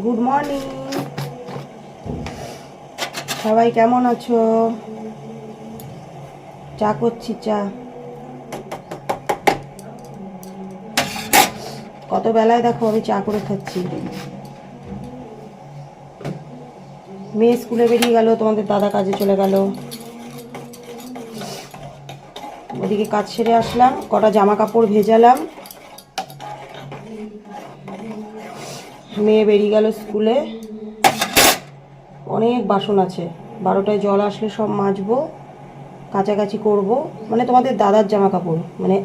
Good morning সবাই কেমন আছো? চা করছি, চা। কত বেলায় দেখো আমি চা করে খাচ্ছি। মেয়ে স্কুলে বেরিয়ে গেল, তোমাদের দাদা কাজে চলে গেল। ওদিকে কাজ সেরে আসলাম, কটা জামা কাপড় ভেজালাম। মেয়ে বেরিয়ে গেল স্কুলে। অনেক বাসন আছে। বারোটায় জল আসলে সব মাজবো কাছাকাছি করব। মানে তোমাদের দাদার জামা কাপড় মানে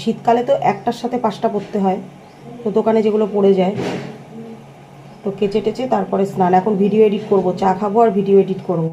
শীতকালে তো একটার সাথে পাঁচটা পরতে হয়। তো দোকানে যেগুলো পড়ে যায়। তো কেচে টেচে তারপরে স্নান। এখন ভিডিও এডিট করব, চা খাব আর ভিডিও এডিট করব।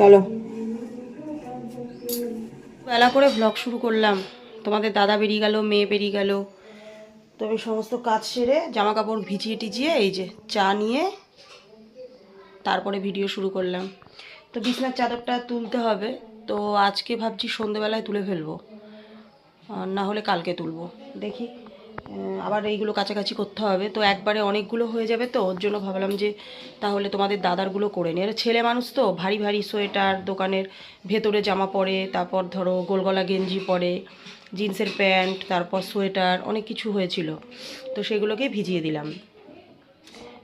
চলো। বেলা করে ব্লগ শুরু করলাম। তোমাদের দাদা বেরিয়ে গেল, মেয়ে বেরিয়ে গেল। তো আমি সমস্ত কাজ সেরে জামা কাপড় ভিজিয়ে টিজিয়ে এই যে চা নিয়ে তারপরে ভিডিও শুরু করলাম। তো বিছনার চাদরটা তুলতে হবে। তো আজকে ভাবছি সন্ধেবেলায় তুলে ফেলব। না হলে কালকে তুলবো। দেখি। আবার এইগুলো কাছাকাছি করতে হবে। তো একবারে অনেকগুলো হয়ে যাবে তো, ওর জন্য ভাবলাম যে তাহলে তোমাদের দাদারগুলো করে নিই। আর ছেলে মানুষ তো, ভারী ভারী সোয়েটার, দোকানের ভেতরে জামা পরে, তারপর ধরো গোলগলা গেঞ্জি পরে, জিন্সের প্যান্ট, তারপর সোয়েটার, অনেক কিছু হয়েছিল। তো সেগুলোকে ভিজিয়ে দিলাম।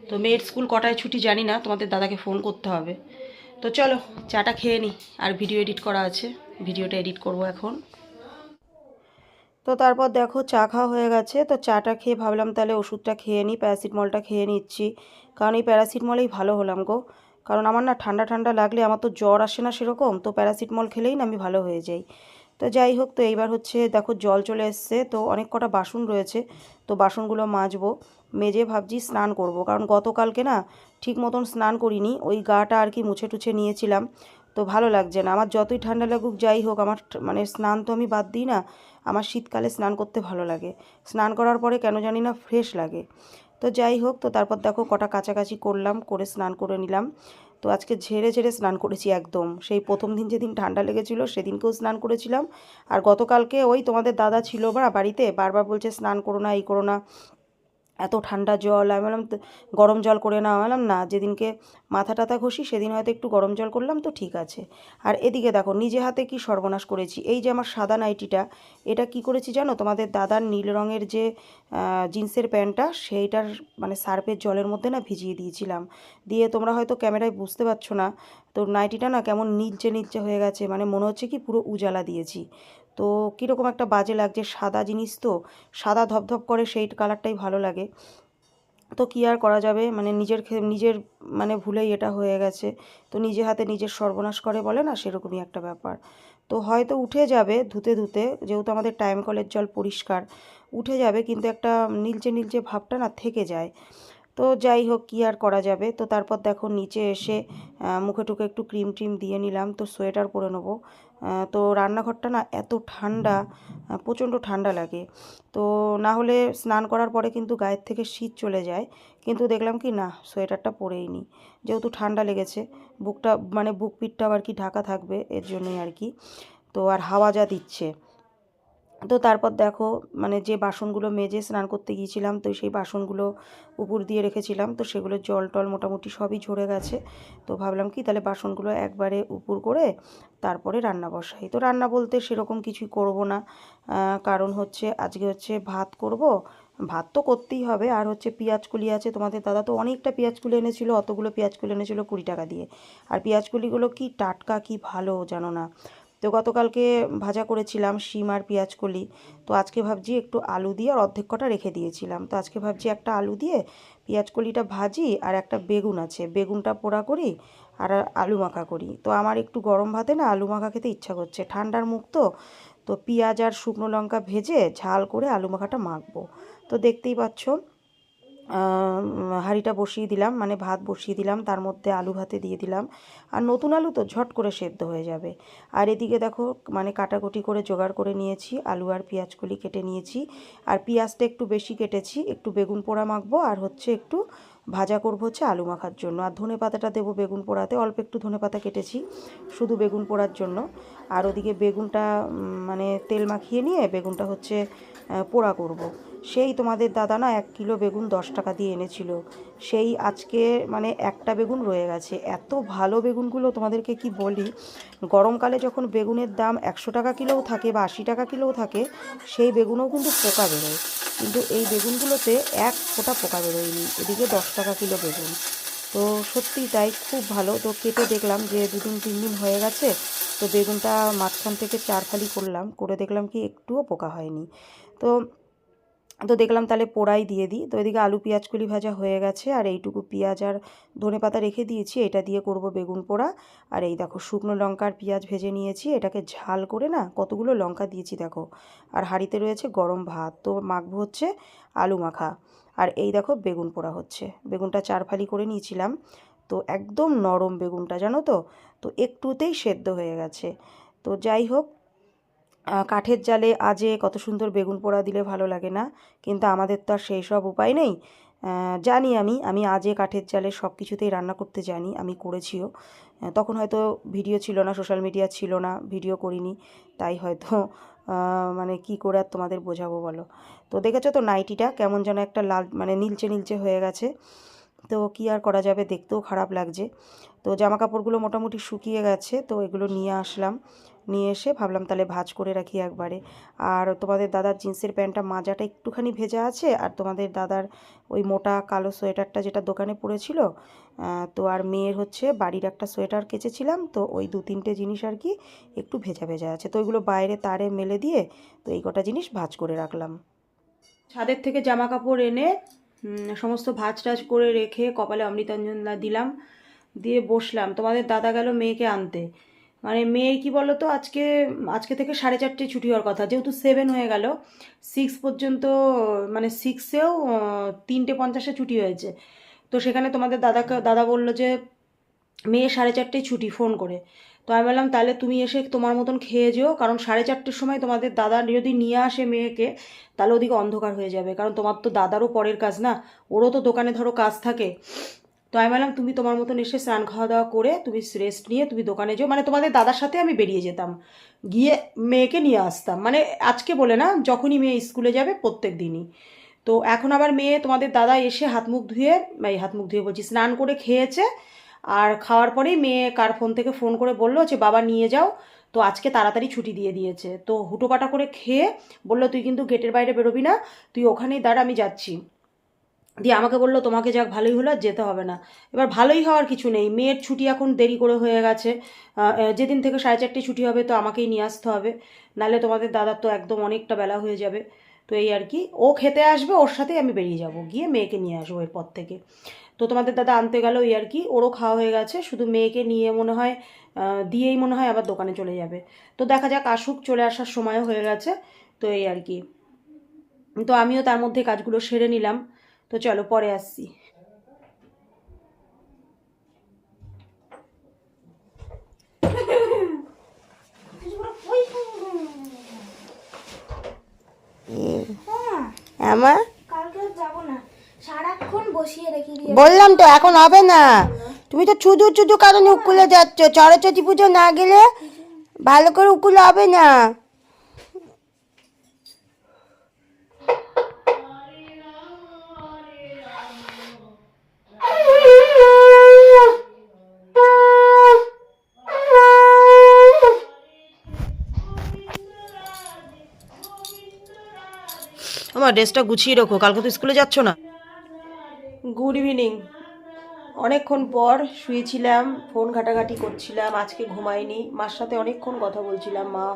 তো মেয়ের স্কুল কটায় ছুটি জানি না, তোমাদের দাদাকে ফোন করতে হবে। তো চলো, চাটা খেয়ে নিই। আর ভিডিও এডিট করা আছে। ভিডিওটা এডিট করব এখন। তো তারপর দেখো চা খাওয়া হয়ে গেছে। তো চাটা খেয়ে ভাবলাম তাহলে ওষুধটা খেয়ে নিই, প্যারাসিটমলটা খেয়ে নিচ্ছি। কারণ এই প্যারাসিটমলেই ভালো হলাম গো। কারণ আমার না ঠান্ডা ঠান্ডা লাগলে আমার তো জ্বর আসে না সেরকম, তো প্যারাসিটমল খেলেই না আমি ভালো হয়ে যাই। তো যাই হোক, তো এইবার হচ্ছে দেখো জল চলে এসছে। তো অনেক কটা বাসন রয়েছে, তো বাসনগুলো মাজবো, মেজে ভাবছি স্নান করব। কারণ গতকালকে না ঠিক মতন স্নান করিনি, ওই গাটা আর কি মুছে টুছে নিয়েছিলাম। তো ভালো লাগছে না। আমার যতই ঠান্ডা লাগুক, যাই হোক, আমার মানে স্নান তো আমি বাদ দিই না, আমার শীতকালে স্নান করতে ভালো লাগে। স্নান করার পরে কেন জানি না ফ্রেশ লাগে। তো যাই হোক, তো তারপর দেখো কটা কাছাকাছি করলাম, করে স্নান করে নিলাম। তো আজকে ঝেড়ে ঝেড়ে স্নান করেছি একদম। সেই প্রথম দিন যেদিন ঠান্ডা লেগেছিলো, সেদিনকেও স্নান করেছিলাম। আর গতকালকে ওই তোমাদের দাদা ছিল বা বাড়িতে, বারবার বলছে, স্নান করো না, এই করো না। এত ঠান্ডা জল, আমি বললাম, "তো, গরম জল করে না বললাম, না, যেদিনকে মাথা টাথা ঘষি, সেদিন হয়তো একটু গরম জল করলাম, তো ঠিক আছে। আর এদিকে দেখো, নিজে হাতে কি সর্বনাশ করেছি। এই যে আমার সাদা নাইটিটা এটা কি করেছি জানো? তোমাদের দাদার নীল রঙের যে জিন্সের প্যান্টটা সেইটার মানে সার্ফের জলের মধ্যে না ভিজিয়ে দিয়েছিলাম। দিয়ে তোমরা হয়তো ক্যামেরায় বুঝতে পারছ না, তো নাইটিটা না কেমন নীলচে নীলচে হয়ে গেছে মানে মনে হচ্ছে কি পুরো উজালা দিয়েছি। তো কীরকম একটা বাজে লাগছে? সাদা জিনিস তো? সাদা ধপধপ করে সেই কালারটাই ভালো লাগে। তো কী আর করা যাবে? মানে নিজের নিজের মানে ভুলেই এটা হয়ে গেছে। তো নিজে হাতে নিজের সর্বনাশ করে বলে না, সেরকমই একটা ব্যাপার। তো হয়তো উঠে যাবে ধুতে ধুতে, যেহেতু আমাদের টাইম কলের জল পরিষ্কার। উঠে যাবে, কিন্তু একটা নীলচে নীলচে ভাবটা না থেকে যায়। তো যাই হোক, কী আর করা যাবে? তো তারপর দেখো নিচে এসে মুখে টুকে একটু ক্রিম ট্রিম দিয়ে নিলাম। তো সোয়েটার পরে নেব। তো রান্নাঘরটা না এত ঠান্ডা প্রচণ্ড ঠান্ডা লাগে। তো না হলে স্নান করার পরে কিন্তু গায়ের থেকে শীত চলে যায়। কিন্তু দেখলাম কি, না, সোয়েটারটা পরেই নি। যেহেতু ঠান্ডা লেগেছে, বুকটা মানে বুক পিঠটাও আর কি ঢাকা থাকবে, এর জন্যই আর কি। তো আর হাওয়া যা দিচ্ছে। তো তারপর দেখো মানে যে বাসনগুলো মেজে স্নান করতে গিয়েছিলাম, তো সেই বাসনগুলো উপর দিয়ে রেখেছিলাম, তো সেগুলো জল টল মোটামুটি সবই ঝরে গেছে। তো ভাবলাম কি, তাহলে বাসনগুলো একবারে উপর করে তারপরে রান্না বসাই। তো রান্না বলতে সেরকম কিছুই করব না। কারণ হচ্ছে আজকে হচ্ছে ভাত করব। ভাত তো করতেই হবে। আর হচ্ছে কুলি আছে তোমাদের দাদা তো অনেকটা কুলি এনেছিল, অতগুলো কুলি এনেছিল কুড়ি টাকা দিয়ে। আর কুলিগুলো কি টাটকা, কি ভালো, জানো না। তো গতকালকে ভাজা করেছিলাম শিম আর পেঁয়াজ কলি। তো আজকে ভাবছি একটু আলু দিয়ে আর অর্ধেক কটা রেখে দিয়েছিলাম। তো আজকে ভাবছি একটা আলু দিয়ে পেঁয়াজ কলিটা ভাজি আর একটা বেগুন আছে। বেগুনটা পোড়া করি আর আলু মাখা করি। তো আমার একটু গরম ভাতে না আলু মাখা খেতে ইচ্ছা করছে। ঠান্ডার মুখ তো। তো পেঁয়াজ আর শুকনো লঙ্কা ভেজে ঝাল করে আলু মাখাটা মাখবো। তো দেখতেই পাচ্ছ হাঁড়িটা বসিয়ে দিলাম মানে ভাত বসিয়ে দিলাম, তার মধ্যে আলু ভাতে দিয়ে দিলাম। আর নতুন আলু তো ঝট করে সেদ্ধ হয়ে যাবে। আর এদিকে দেখো মানে কাটাকুটি করে জোগাড় করে নিয়েছি, আলু আর পেঁয়াজগুলি কেটে নিয়েছি। আর পেঁয়াজটা একটু বেশি কেটেছি, একটু বেগুন পোড়া মাখবো, আর হচ্ছে একটু ভাজা করব হচ্ছে আলু মাখার জন্য। আর ধনে পাতাটা দেবো বেগুন পোড়াতে। অল্প একটু ধনে পাতা কেটেছি, শুধু বেগুন পোড়ার জন্য। আর ওদিকে বেগুনটা মানে তেল মাখিয়ে নিয়ে বেগুনটা হচ্ছে পোড়া করব। সেই তোমাদের দাদা না এক কিলো বেগুন দশ টাকা দিয়ে এনেছিল। সেই আজকে মানে একটা বেগুন রয়ে গেছে। এত ভালো বেগুনগুলো তোমাদেরকে কি বলি? গরমকালে যখন বেগুনের দাম একশো টাকা কিলোও থাকে বা আশি টাকা কিলোও থাকে, সেই বেগুনও কিন্তু পোকা বেরোয়। কিন্তু এই বেগুনগুলোতে এক ফোঁটা পোকা বেরোয়নি। এদিকে দশ টাকা কিলো বেগুন। তো সত্যিই তাই খুব ভালো। তো কেটে দেখলাম যে দুদিন, তিন দিন হয়ে গেছে। তো বেগুনটা মাঝখান থেকে চার ফালি করলাম। করে দেখলাম কি একটুও পোকা হয়নি। তো তো দেখলাম তাহলে পোড়াই দিয়ে দিই। তো এদিকে আলু পেঁয়াজগুলি ভাজা হয়ে গেছে। আর এইটুকু পেঁয়াজ আর ধনে পাতা রেখে দিয়েছি। এটা দিয়ে করব বেগুন পোড়া। আর এই দেখো শুকনো লঙ্কা আর পেঁয়াজ ভেজে নিয়েছি। এটাকে ঝাল করে না কতগুলো লঙ্কা দিয়েছি দেখো। আর হাঁড়িতে রয়েছে গরম ভাত। তো মাখবো হচ্ছে আলু মাখা। আর এই দেখো বেগুন পোড়া হচ্ছে। বেগুনটা চার ফালি করে নিয়েছিলাম। তো একদম নরম বেগুনটা, জানো তো? তো একটুতেই সেদ্ধ হয়ে গেছে। তো যাই হোক কাঠের জালে আজে কত সুন্দর বেগুন পোড়া দিলে ভালো লাগে না। কিন্তু আমাদের তো আর সেই সব উপায় নেই। জানি আমি আমি আজে কাঠের জালে সব কিছুতেই রান্না করতে জানি, আমি করেছিও। তখন হয়তো ভিডিও ছিল না, সোশ্যাল মিডিয়া ছিল না, ভিডিও করিনি, তাই হয়তো মানে কি করে আর তোমাদের বোঝাবো বলো। তো দেখেছ তো নাইটিটা কেমন যেন একটা লাল মানে নীলচে নীলচে হয়ে গেছে। তো কি আর করা যাবে, দেখতেও খারাপ লাগছে। তো জামা কাপড়গুলো মোটামুটি শুকিয়ে গেছে, তো এগুলো নিয়ে আসলাম। নিয়ে এসে ভাবলাম তাহলে ভাজ করে রাখি একবারে। আর তোমাদের দাদার জিন্সের প্যান্টটা মাজাটা একটুখানি ভেজা আছে, আর তোমাদের দাদার ওই মোটা কালো সোয়েটারটা যেটা দোকানে পড়েছিল তো আর মেয়ের হচ্ছে বাড়ির একটা সোয়েটার কেচেছিলাম, তো ওই দু তিনটে জিনিস আর কি একটু ভেজা ভেজা আছে। তো ওইগুলো বাইরে তারে মেলে দিয়ে তো এই কটা জিনিস ভাজ করে রাখলাম। ছাদের থেকে জামা কাপড় এনে সমস্ত ভাঁজ টাজ করে রেখে কপালে অমৃতাঞ্জন দা- দিলাম, দিয়ে বসলাম। তোমাদের দাদা গেল মেয়েকে আনতে। মানে মেয়ে কি বলো তো আজকে আজকে থেকে সাড়ে চারটে ছুটি হওয়ার কথা। যেহেতু সেভেন হয়ে গেল সিক্স পর্যন্ত মানে সিক্সেও তিনটে পঞ্চাশে ছুটি হয়েছে। তো সেখানে তোমাদের দাদাকে দাদা বলল যে, মেয়ে সাড়ে চারটেয় ছুটি ফোন করে। তো আমি বললাম, তাহলে তুমি এসে তোমার মতন খেয়ে যেও, কারণ সাড়ে চারটের সময় তোমাদের দাদা যদি নিয়ে আসে মেয়েকে, তাহলে ওদিকে অন্ধকার হয়ে যাবে। কারণ তোমার তো দাদারও পরের কাজ না, ওরও তো দোকানে ধরো কাজ থাকে। তো আমি বললাম, তুমি তোমার মতন এসে স্নান খাওয়া দাওয়া করে তুমি রেস্ট নিয়ে তুমি দোকানে যেও। মানে তোমাদের দাদার সাথে আমি বেরিয়ে যেতাম। গিয়ে মেয়েকে নিয়ে আসতাম। মানে আজকে বলে না, যখনই মেয়ে স্কুলে যাবে প্রত্যেক দিনই। তো এখন আবার মেয়ে, তোমাদের দাদা এসে হাত মুখ ধুয়ে, এই হাত মুখ ধুয়ে বলছি, স্নান করে খেয়েছে। আর খাওয়ার পরেই মেয়ে কার ফোন থেকে ফোন করে বলল যে, বাবা, নিয়ে যাও। তো আজকে তাড়াতাড়ি ছুটি দিয়ে দিয়েছে। তো হুটোপাটা করে খেয়ে বলল, তুই কিন্তু গেটের বাইরে বেরোবি না, তুই ওখানেই দাঁড়া, আমি যাচ্ছি। দিয়ে আমাকে বলল, তোমাকে যাক, ভালোই হলো, আর যেতে হবে না। এবার ভালোই হওয়ার কিছু নেই। মেয়ের ছুটি এখন দেরি করে হয়ে গেছে। যেদিন থেকে সাড়ে চারটে ছুটি হবে, তো আমাকেই নিয়ে আসতে হবে। নাহলে তোমাদের দাদার তো একদম অনেকটা বেলা হয়ে যাবে। তো এই আর কি। ও খেতে আসবে, ওর সাথেই আমি বেরিয়ে যাব। গিয়ে মেয়েকে নিয়ে আসব এরপর থেকে। তো তোমাদের দাদা আনতে গেল, এই আর কি। ওরও খাওয়া হয়ে গেছে। শুধু মেয়েকে নিয়ে মনে হয় দিয়েই মনে হয় আবার দোকানে চলে যাবে। তো দেখা যাক, আসুক, চলে আসার সময়ও হয়ে গেছে। তো এই আর কি। তো আমিও তার মধ্যে কাজগুলো সেরে নিলাম। তো চলো পরে আসছি। আমার কালকে আর যাব না। সারাক্ষণ বসিয়ে রেখে দিয়ে বললাম তো এখন হবে না। তুমি তো ছুদু ছুদু কারণে উকুলে যাচ্ছ। সরস্বতী পুজো না গেলে ভালো করে উকুল হবে না। আমার ড্রেসটা গুছিয়ে রাখো, কালকে তো স্কুলে যাচ্ছ না। গুড ইভিনিং অনেকক্ষণ পর শুয়েছিলাম, ফোন ঘাটাঘাটি করছিলাম, আজকে ঘুমাইনি। মার সাথে অনেকক্ষণ কথা বলছিলাম, মা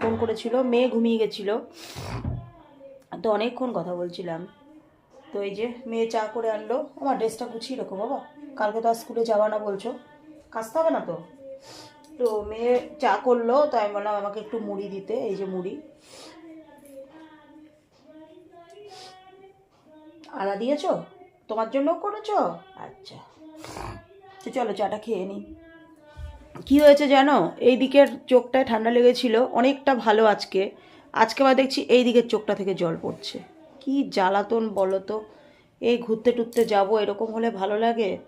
ফোন করেছিল, মেয়ে ঘুমিয়ে গেছিল। তো অনেকক্ষণ কথা বলছিলাম। তো এই যে মেয়ে চা করে আনলো, আমার ড্রেসটা গুছিয়ে রাখো বাবা। কালকে তো আর স্কুলে যাওয়া না বলছো। কাজতে হবে না তো? তো মেয়ে চা করল তো আমি বললাম আমাকে একটু মুড়ি দিতে, এই যে মুড়ি। আদা দিয়েছ? তোমার জন্য করেছ? আচ্ছা। তো চলো, চাটা খেয়ে নিই কি হয়েছে জানো? এই দিকের চোখটায় ঠান্ডা লেগেছিল, অনেকটা ভালো আজকে। আজকে আবার দেখছি এই দিকের চোখটা থেকে জল পড়ছে। কি জ্বালাতন বলো তো? এই ঘুরতে টুরতে যাব, এরকম হলে ভালো লাগে।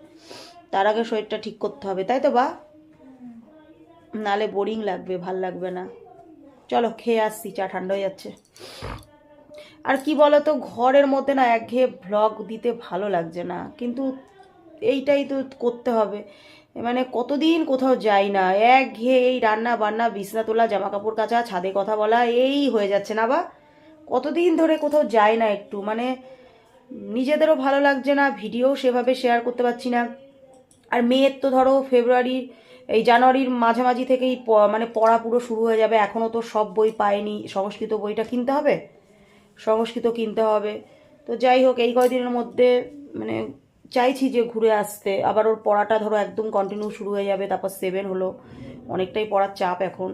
তার আগে শরীরটা ঠিক করতে হবে, তাই তো বা? নালে বোরিং লাগবে, ভালো লাগবে না। চলো, খেয়ে আসছি, চা ঠান্ডা হয়ে যাচ্ছে। আর কি বলো তো ঘরের মধ্যে না একঘেয়ে ভ্লগ দিতে ভালো লাগছে না। কিন্তু এইটাই তো করতে হবে। মানে কতদিন কোথাও যাই না, একঘেয়ে এই রান্না বান্না, বিছনা তোলা জামা কাপড় কাচা, ছাদে কথা বলা, এই হয়ে যাচ্ছে না বা? কতদিন ধরে কোথাও যাই না একটু মানে নিজেদেরও ভালো লাগছে না, ভিডিও সেভাবে শেয়ার করতে পারছি না। আর মেয়ের তো ধরো ফেব্রুয়ারির এই জানুয়ারির মাঝামাঝি থেকেই মানে পড়া পুরো শুরু হয়ে যাবে এখনও তো সব বই পায়নি, সংস্কৃত বইটা কিনতে হবে? সংস্কৃত কিনতে হবে। তো যাই হোক, এই কয়দিনের মধ্যে মানে চাইছি যে ঘুরে আসতে। আবার ওর পড়াটা ধরো একদম কন্টিনিউ শুরু হয়ে যাবে, তারপর সেভেন হলো। অনেকটাই পড়ার চাপ এখন।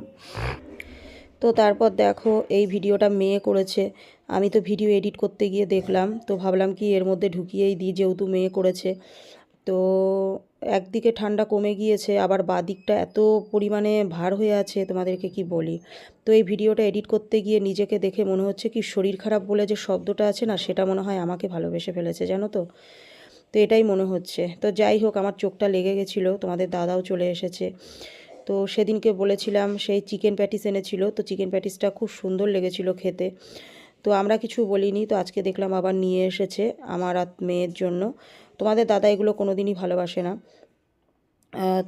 তো তারপর দেখো, এই ভিডিওটা মেয়ে করেছে। আমি তো ভিডিও এডিট করতে গিয়ে দেখলাম, তো ভাবলাম কি এর মধ্যে ঢুকিয়েই দিই, যেহেতু মেয়ে করেছে। তো একদিকে ঠান্ডা কমে গিয়েছে, আবার বাদিকটা এত পরিমাণে ভার হয়ে আছে, তোমাদেরকে কি বলি? তো এই ভিডিওটা এডিট করতে গিয়ে নিজেকে দেখে মনে হচ্ছে কি শরীর খারাপ বলে যে শব্দটা আছে না, সেটা মনে হয় আমাকে ভালোবেসে ফেলেছে, জানো তো? তো এটাই মনে হচ্ছে। তো যাই হোক, আমার চোখটা লেগে গেছিল, তোমাদের দাদাও চলে এসেছে। তো সেদিনকে বলেছিলাম, সেই চিকেন প্যাটিস এনেছিল, তো চিকেন প্যাটিসটা খুব সুন্দর লেগেছিল খেতে। তো আমরা কিছু বলিনি, তো আজকে দেখলাম আবার নিয়ে এসেছে আমার আর মেয়ের জন্য। তোমাদের দাদা এগুলো কোনো দিনই ভালোবাসে না।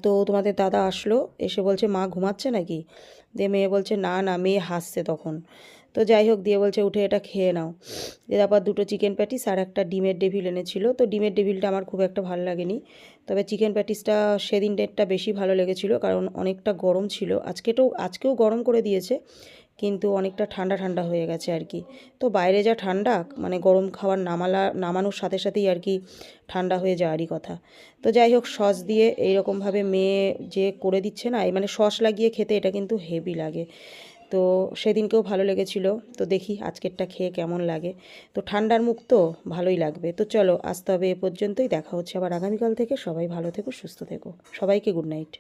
তো তোমাদের দাদা আসলো, এসে বলছে, মা ঘুমাচ্ছে নাকি? দিয়ে মেয়ে বলছে, না না, মেয়ে হাসছে তখন। তো যাই হোক, দিয়ে বলছে, উঠে এটা খেয়ে নাও। দিয়ে তারপর দুটো চিকেন প্যাটিস আর একটা ডিমের ডেভিল এনেছিল। তো ডিমের ডেভিলটা আমার খুব একটা ভালো লাগেনি। তবে চিকেন প্যাটিসটা সেদিন ডেটটা বেশি ভালো লেগেছিল, কারণ অনেকটা গরম ছিল। আজকেটাও আজকেও গরম করে দিয়েছে। কিন্তু অনেকটা ঠান্ডা ঠান্ডা হয়ে গেছে আর কি। তো বাইরে যা ঠান্ডা মানে গরম খাবার নামালা, নামানোর সাথে সাথেই আর কি ঠান্ডা হয়ে যাওয়ারই কথা। তো যাই হোক, সস দিয়ে এইরকমভাবে মেয়ে যে করে দিচ্ছে না মানে সস লাগিয়ে খেতে এটা কিন্তু হেভি লাগে। তো সেদিনকেও ভালো লেগেছিল। তো দেখি আজকেরটা খেয়ে কেমন লাগে। তো ঠান্ডার মুখ তো ভালোই লাগবে। তো চলো আসতে হবে এ পর্যন্তই। দেখা হচ্ছে আবার আগামীকাল থেকে। সবাই ভালো থেকো, সুস্থ থেকো। সবাইকে গুড নাইট।